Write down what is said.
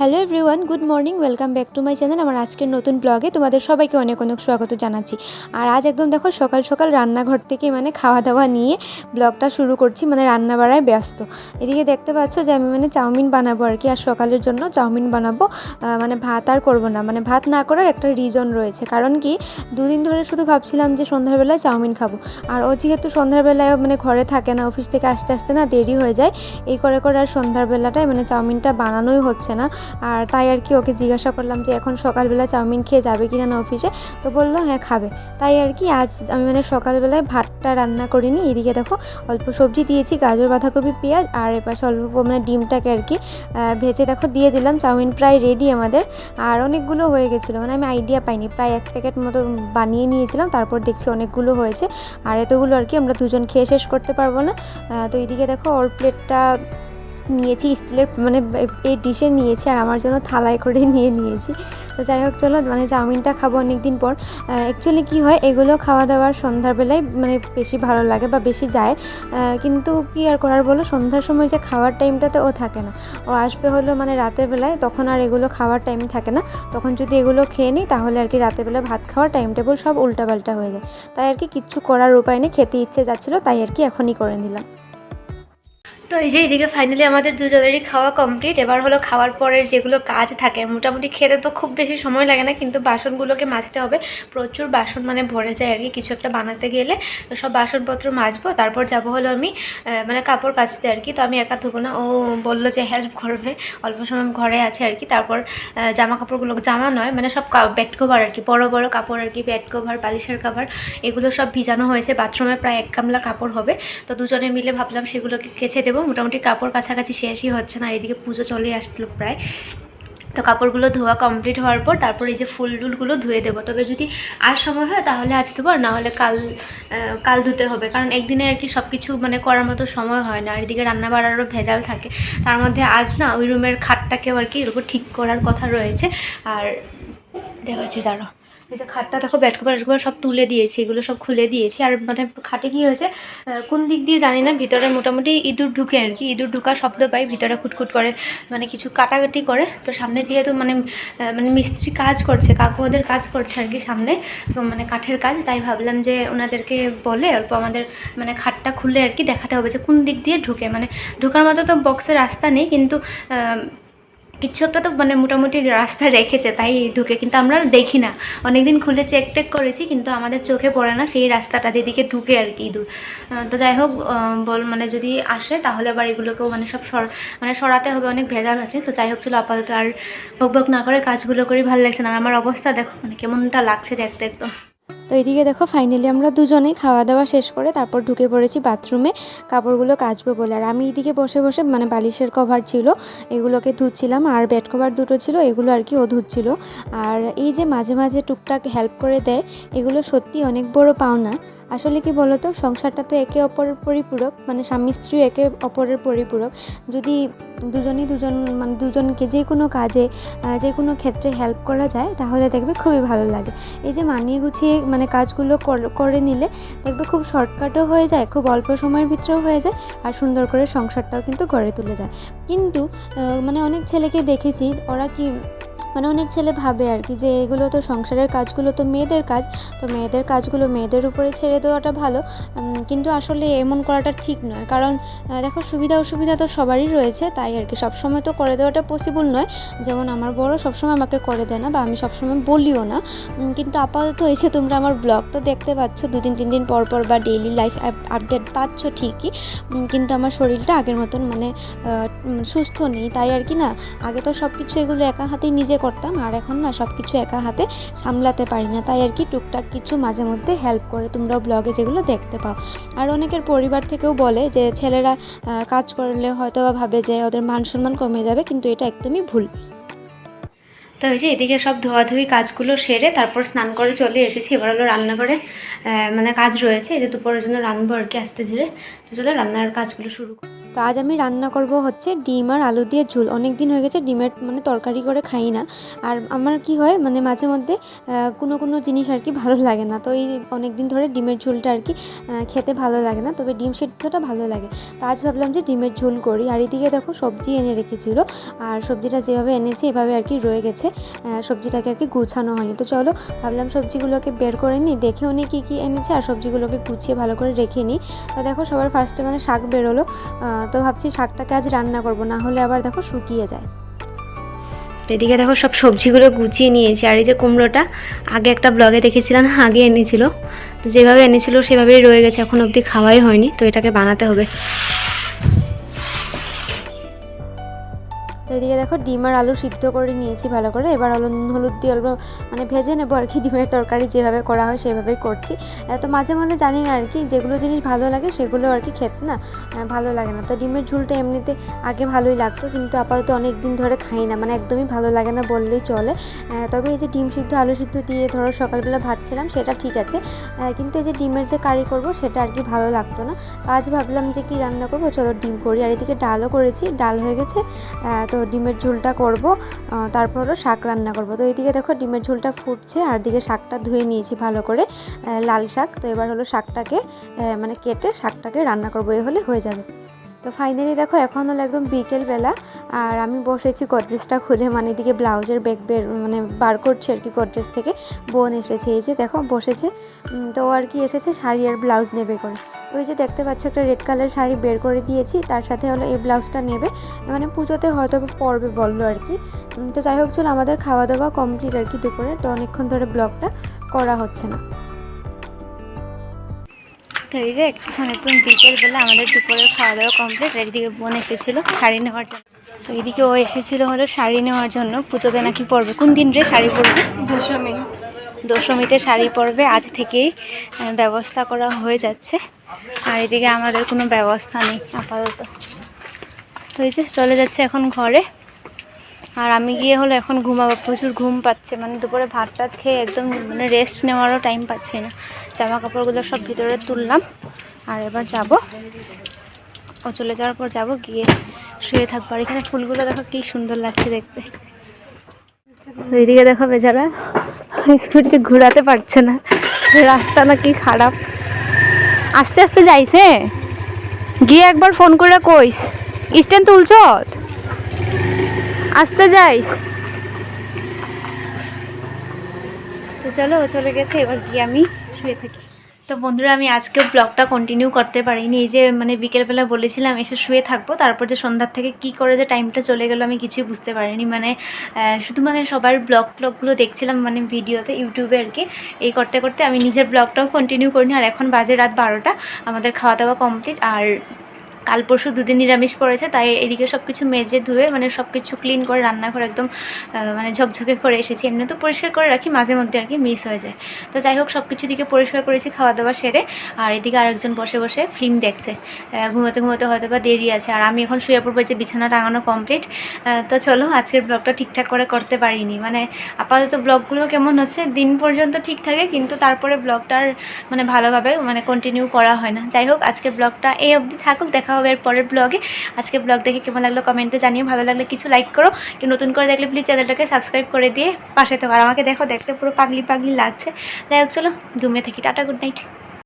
Hello everyone good morning welcome back to my channel আমার আজকের নতুন ব্লগে তোমাদের সবাইকে অনেক অনেক স্বাগত জানাচ্ছি। আর আজ একদম দেখো সকাল সকাল রান্নাঘর থেকে মানে খাওয়া দাওয়া নিয়ে ব্লগটা শুরু করছি মানে রান্না বাড়ায় ব্যস্ত। এদিকে দেখতে পাচ্ছ যে আমি মানে চাউমিন বানাবো আর কি, আর সকালের জন্য চাউমিন বানাবো। মানে ভাত আর করব না মানে ভাত না করার একটা রিজন রয়েছে। কারণ কি, দুদিন ধরে শুধু ভাবছিলাম যে সন্ধ্যাবেলায় চাউমিন খাব। আর ও যেহেতু সন্ধ্যাবেলায় মানে ঘরে থাকে না অফিস থেকে আসতে আসতে না দেরি হয়ে যায়, এই করে করে আর সন্ধ্যার বেলাটায় মানে চাউমিনটা বানানোই হচ্ছে না। আর তাই আর কি ওকে জিজ্ঞাসা করলাম যে এখন সকালবেলা চাউমিন খেয়ে যাবে কিনা না অফিসে? তো বলল হ্যাঁ খাবে। তাই আর কি আজ আমি মানে সকালবেলায় ভাতটা রান্না করিনি। এদিকে দেখো, অল্প সবজি দিয়েছি, গাজর, বাঁধাকপি, পেঁয়াজ, আর এপাশে অল্প মানে ডিমটাকে আর কি ভেজে দেখো দিয়ে দিলাম। চাউমিন প্রায় রেডি আমাদের। আর অনেকগুলো হয়ে গেছিল মানে আমি আইডিয়া পাইনি। প্রায় এক প্যাকেট মতো বানিয়ে নিয়েছিলাম, তারপর দেখছি অনেকগুলো হয়েছে। আর এতগুলো আর কি আমরা দুজন খেয়ে শেষ করতে পারব না। তো এইদিকে দেখো, ওর প্লেটটা নিয়েছি, স্টিলের মানে এই ডিশে নিয়েছি আর আমার জন্য থালায় করে নিয়ে নিয়েছি। তো যাই হোক, চলো মানে চাউমিনটা খাব অনেক দিন পর অ্যাকচুয়ালি কী হয়, এগুলো খাওয়া দাওয়ার সন্ধ্যাবেলায় মানে বেশি ভালো লাগে বা বেশি যায়। কিন্তু কি আর করার বলো, সন্ধ্যার সময় যে খাওয়ার টাইমটাতে ও থাকে না। ও আসবে হলো মানে রাতের বেলায়, তখন আর এগুলো খাওয়ার টাইম থাকে না। তখন যদি এগুলো খেয়ে নিই, তাহলে আর কি রাতের বেলা ভাত খাওয়ার টাইম টেবিল সব উল্টাপাল্টা হয়ে যায়। তাই আর কি কিচ্ছু করার উপায় নেই, খেতে ইচ্ছে যাচ্ছিল, তাই আর কি এখনই করে নিলাম। তো এই যে এদিকে ফাইনালি আমাদের দুজনেরই খাওয়া কমপ্লিট এবার হলো খাওয়ার পরের যেগুলো কাজ থাকে, মোটামুটি খেতে তো খুব বেশি সময় লাগে না, কিন্তু বাসনগুলোকে মাজতে হবে। প্রচুর বাসন মানে ভরে যায় আর কি, কিছু একটা বানাতে গেলে। তো সব বাসনপত্র মাজবো, তারপর যাব হলো আমি মানে কাপড় কাচতে আর কি। তো আমি একা ধুবো না, ও বলল যে হেল্প করবে, অল্প সময় ঘরে আছে আর কি। তারপর জামা কাপড়গুলো জামা নয় মানে সব বেড কভার আর কি, বড় বড় কাপড় আর কি বেড কভার বালিশের কভার এগুলো সব ভিজানো হয়েছে। বাথরুমে প্রায় এক গামলা কাপড় হবে। তো দুজনে মিলে ভাবলাম সেগুলোকে কেচে দেবো। মোটামুটি কাপড় কাছাকাছি শেষই হচ্ছে না এদিকে পুজো চলে আসলো প্রায়। তো কাপড়গুলো ধোয়া কমপ্লিট হওয়ার পর তারপর এই যে ফুল টুলগুলো ধুয়ে দেবো। তবে যদি আর সময় হয় তাহলে আজ দেবো, আর নাহলে কাল কাল ধুতে হবে। কারণ একদিনে আর কি সব কিছু মানে করার মতো সময় হয় না, আর এদিকে রান্না বাড়ারও ভেজাল থাকে। তার মধ্যে আজ না ওই রুমের খাটটাকেও আর কি এরকম ঠিক করার কথা রয়েছে। আর দেখাচ্ছি দাঁড়ো এই যে খাটটা দেখো ব্যাট কভার এগুলো সব তুলে দিয়েছি, এগুলো সব খুলে দিয়েছি। আর মানে খাটে কি হয়েছে কোন দিক দিয়ে জানি না, ভিতরে মোটামুটি ইঁদুর ঢুকে আর কি, ইঁদুর ঢুকার শব্দ পাই, ভিতরে খুটখুট করে মানে কিছু কাটাকাটি করে। তো সামনে যেহেতু মানে মানে মিস্ত্রি কাজ করছে, কাকু ওদের কাজ করছে আর কি সামনে, তো মানে কাঠের কাজ, তাই ভাবলাম যে ওনাদেরকে বলে অল্প আমাদের মানে খাটটা খুলে আর কি দেখাতে হবে যে কোন দিক দিয়ে ঢুকে। মানে ঢোকার মতো তো বক্সের রাস্তা নেই, কিন্তু কিছু একটা তো মানে মোটামুটি রাস্তা রেখেছে, তাই ঢুকে। কিন্তু আমরা দেখি না। অনেকদিন খুলে চেক টেক করেছি, কিন্তু আমাদের চোখে পড়ে না সেই রাস্তাটা যেদিকে ঢুকে আর কি ইঁদুর তো যাই হোক বল মানে যদি আসে, তাহলে আবার এগুলোকেও মানে সব সর মানে সরাতে হবে, অনেক ভেজাল আছে। তো যাই হোক, চলো আপাতত আর বক বক না করে কাজগুলো করি, ভালো লাগছে না। আর আমার অবস্থা দেখো মানে কেমনটা লাগছে দেখতে একদম তো এইদিকে দেখো ফাইনালি আমরা দুজনেই খাওয়া দাওয়া শেষ করে তারপর ঢুকে পড়েছি বাথরুমে কাপড়গুলো কাচবো বলে। আর আমি এদিকে বসে বসে মানে বালিশের কভার ছিল, এগুলোকে ধুচ্ছিলাম। আর বেড কভার দুটো ছিল, এগুলো আর কি ও ধুচ্ছিল। আর এই যে মাঝে মাঝে টুকটাক হেল্প করে দেয়, এগুলো সত্যি অনেক বড় পাওনা। আসলে কি বলতো, সংসারটা তো একে অপরের পরিপূরক মানে স্বামী স্ত্রী একে অপরের পরিপূরক। যদি দুজনই দুজন মানে দুজনকে যে কোনো কাজে যে কোনো ক্ষেত্রে হেল্প করা যায়, তাহলে দেখবে খুবই ভালো লাগে। এই যে মানিয়ে গুছিয়ে মানে কাজগুলো কর- নিলে দেখবে খুব শর্টকাটও হয়ে যায়, খুব অল্প সময়ের ভিতরেও হয়ে যায় আর সুন্দর করে সংসারটাও কিন্তু গড়ে তুলে যায়। কিন্তু মানে অনেক ছেলেকে দেখেছি, ওরা কি মানে অনেক ছেলে ভাবে আর কি যে এগুলো তো সংসারের কাজগুলো তো মেয়েদের কাজ, তো মেয়েদের কাজগুলো মেয়েদের উপরে ছেড়ে দেওয়াটা ভালো। কিন্তু আসলে এমন করাটা ঠিক নয়। কারণ দেখো সুবিধা অসুবিধা তো সবারই রয়েছে, তাই আর কি সবসময় তো করে দেওয়াটা পসিবল নয়। যেমন আমার বড় সবসময় আমাকে করে দেয় না বা আমি সবসময় বলিও না। কিন্তু আপাতত এসে তোমরা আমার ব্লগ তো দেখতে পাচ্ছ, দুদিন তিন দিন পর পর বা ডেইলি লাইফ আপডেট পাচ্ছ ঠিকই। কিন্তু আমার শরীরটা আগের মতন মানে সুস্থ নেই, তাই আর কি না? আগে তো সব কিছু এগুলো একা হাতেই নিজে করতাম আর এখন না সব কিছু একা হাতে সামলাতে পারি না। তাই আর কি টুকটাক কিছু মাঝে মধ্যে হেল্প করে তোমরাও ব্লগে যেগুলো দেখতে পাও। আর অনেকের পরিবার থেকেও বলে যে ছেলেরা কাজ করলে হয়তো বা ভাবে যে ওদের মান সম্মান কমে যাবে, কিন্তু এটা একদমই ভুল। তো এই যে এদিকে সব ধোয়াধুয়ি কাজগুলো সেরে তারপর স্নান করে চলে এসেছি। এবার হলো রান্নাঘরে মানে কাজ রয়েছে। এই যে দুপুরের জন্য রান্নবো আর কি আস্তে ধীরে। তো চলো রান্নার কাজগুলো শুরু করি। তো আজ আমি রান্না করব হচ্ছে ডিম আর আলু দিয়ে ঝোল। অনেক দিন হয়ে গেছে ডিমের মানে তরকারি করে খাই না। আর আমার কি হয় মানে মাঝে মধ্যে কোনো কোনো জিনিস আর কি ভালো লাগে না। তো এই অনেক দিন ধরে ডিমের ঝোলটা আর কি খেতে ভালো লাগে না। তবে ডিম সেদ্ধটা ভালো লাগে। তো আজ ভাবলাম যে ডিমের ঝোল করি। আর এদিকে দেখো সবজি এনে রেখেছিল। আর সবজিটা যেভাবে এনেছি, এভাবে আর কি রয়ে গেছে। সবজিটাকে আর কি গুছানো হয়নি। তো চলো, ভাবলাম সবজিগুলোকে বের করে নিই। দেখেও নিই কী কী এনেছে। আর সবজিগুলোকে গুছিয়ে ভালো করে রেখে নিই। তো দেখো সবার ফার্স্টে মানে শাক বেরোলো। তো ভাবছি শাকটাকে আজ রান্না করব, না হলে আবার দেখো শুকিয়ে যায়। এদিকে দেখো সব সবজিগুলো গুছিয়ে নিয়েছি, আর এই যে কুমড়োটা আগে একটা ব্লগে দেখেছিলাম আগে এনেছিল। তো যেভাবে এনেছিল সেভাবেই রয়ে গেছে, এখন অবধি খাওয়াই হয়নি, তো এটাকে বানাতে হবে। তো এদিকে দেখো ডিম আর আলু সিদ্ধ করে নিয়েছি ভালো করে। এবার হলো হলুদ দিয়ে অল্প মানে ভেজে নেব আর কি ডিমের তরকারি যেভাবে করা হয় সেভাবেই করছি। তো মাঝে মাঝে জানি না আর কি যেগুলো জিনিস ভালো লাগে সেগুলো আর কি খেতে না ভালো লাগে না। তো ডিমের ঝোলটা এমনিতে আগে ভালোই লাগতো কিন্তু আপাতত অনেক দিন ধরে খাই না মানে একদমই ভালো লাগে না বললেই চলে। তবে এই যে ডিম সিদ্ধ আলু সিদ্ধ দিয়ে ধরো সকালবেলা ভাত খেলাম সেটা ঠিক আছে। কিন্তু এই যে ডিমের যে কারি করব সেটা আর কি ভালো লাগতো না। তো আজ ভাবলাম যে কি রান্না করব চলো ডিম করি। আর এদিকে ডালও করেছি ডাল হয়ে গেছে। আহ, তো ডিমের ঝোলটা করব তারপর হলো শাক রান্না করব। তো এইদিকে দেখো ডিমের ঝোলটা ফুটছে, আর দিকে শাকটা ধুয়ে নিয়েছি ভালো করে লাল শাক। তো এবার হলো শাকটাকে মানে কেটে শাকটাকে রান্না করব, এ হলে হয়ে যাবে। তো ফাইনালি দেখো, এখন হলো একদম বিকেলবেলা আর আমি বসেছি গডরেজটা খুলে মানে এদিকে ব্লাউজের ব্যাগ বের মানে বার করছি আর কি গডরেজ থেকে। বোন এসেছে, এই যে দেখো, বসেছে। তো আর কি এসেছে শাড়ি আর ব্লাউজ নেবে করে। তো ওই যে দেখতে পাচ্ছ, একটা রেড কালার শাড়ি বের করে দিয়েছি, তার সাথে হলো এই ব্লাউজটা নেবে। মানে পুজোতে হয়তো বা পরবে বলল আর কি। তো যাই হোক, চলো, আমাদের খাওয়া দাওয়া কমপ্লিট আর কি দুপুরে, তো অনেকক্ষণ ধরে ব্লগটা করা হচ্ছে না। এই যে এখন একদম বিকেলবেলা আমাদের দুপুরের খাওয়া দাওয়া কমপ্লিট এদিকে বোন এসেছিল শাড়ি নেওয়ার জন্য। তো এদিকে ও এসেছিল হলো শাড়ি নেওয়ার জন্য। পুজোতে নাকি পরবে। কোন দিন রে শাড়ি পরবে? দশমী। দশমীতে শাড়ি পরবে। আজ থেকেই ব্যবস্থা করা হয়ে যাচ্ছে। আর এদিকে আমাদের কোনো ব্যবস্থা নেই আপাতত। তো এই যে চলে যাচ্ছে এখন ঘরে। আর আমি গিয়ে হলো এখন ঘুমাবো, প্রচুর ঘুম পাচ্ছে মানে দুপুরে ভাত টাত খেয়ে একদম মানে রেস্ট নেওয়ারও টাইম পাচ্ছি না। জামা কাপড়গুলো সব ভিতরে তুললাম, আর এবার যাব। ও চলে যাওয়ার পর যাব, গিয়ে শুয়ে থাকব। আর এখানে ফুলগুলো দেখো কি সুন্দর লাগছে দেখতে। এইদিকে দেখো বেচারা স্কুটিটা ঘোরাতে পারছে না। রাস্তা নাকি খারাপ। আস্তে আস্তে যাইছে। গিয়ে একবার ফোন করে কইস, স্ট্যান্ড তুলছ? আস্তে যাইস? তো চলো, চলে গেছে, এবার গিয়ে আমি শুয়ে থাকি। তো বন্ধুরা, আমি আজকে ব্লগটা কন্টিনিউ করতে পারিনি। এই যে মানে বিকেলবেলা বলেছিলাম, এসে শুয়ে থাকব। তারপর যে সন্ধ্যার থেকে কি করে যে টাইমটা চলে গেলো, আমি কিছুই বুঝতে পারিনি। মানে শুধু মানে সবার ব্লগ ব্লগগুলো দেখছিলাম মানে ভিডিওতে ইউটিউবে আর কি। এই করতে করতে আমি নিজের ব্লগটাও কন্টিনিউ করিনি। আর এখন বাজে রাত বারোটা। আমাদের খাওয়া দাওয়া কমপ্লিট আর কাল পরশু দুদিন নিরামিষ পড়েছে, তাই এদিকে সব কিছু মেজে ধুয়ে মানে সব কিছু ক্লিন করে রান্নাঘর একদম মানে ঝকঝকে করে এসেছি। এমনি তো পরিষ্কার করে রাখি, মাঝে মধ্যে আর কি মিস হয়ে যায়। তো যাই হোক সব কিছু দিকে পরিষ্কার করেছি খাওয়া দাওয়া সেরে, আর এদিকে আরেকজন বসে বসে ফিল্ম দেখছে। ঘুমাতে ঘুমাতে হয়তো বা দেরি আছে, আর আমি এখন শুয়ে পড়ব যে বিছানা টাঙানো কমপ্লিট তো চলো, আজকের ব্লগটা ঠিকঠাক করে করতে পারিনি। মানে আপাতত ব্লগগুলো কেমন হচ্ছে, দিন পর্যন্ত ঠিক থাকে, কিন্তু তারপরে ব্লগটার মানে ভালোভাবে মানে কন্টিনিউ করা হয় না। যাই হোক, আজকের ব্লগটা এই অবধি থাকুক, দেখা হবে এর পরের ব্লগে। আজকে ব্লগ দেখে কেমন লাগল কমেন্টে জানিয়ে ভালো লাগলে কিছু লাইক করো। কেউ নতুন করে দেখলে প্লিজ চ্যানেলটাকে সাবস্ক্রাইব করে দিয়ে পাশে থাকো। আর আমাকে দেখো, দেখতে পুরো পাগলি পাগলি লাগছে। যাই হোক, চলো, ঘুমিয়ে থাকি। Tata good night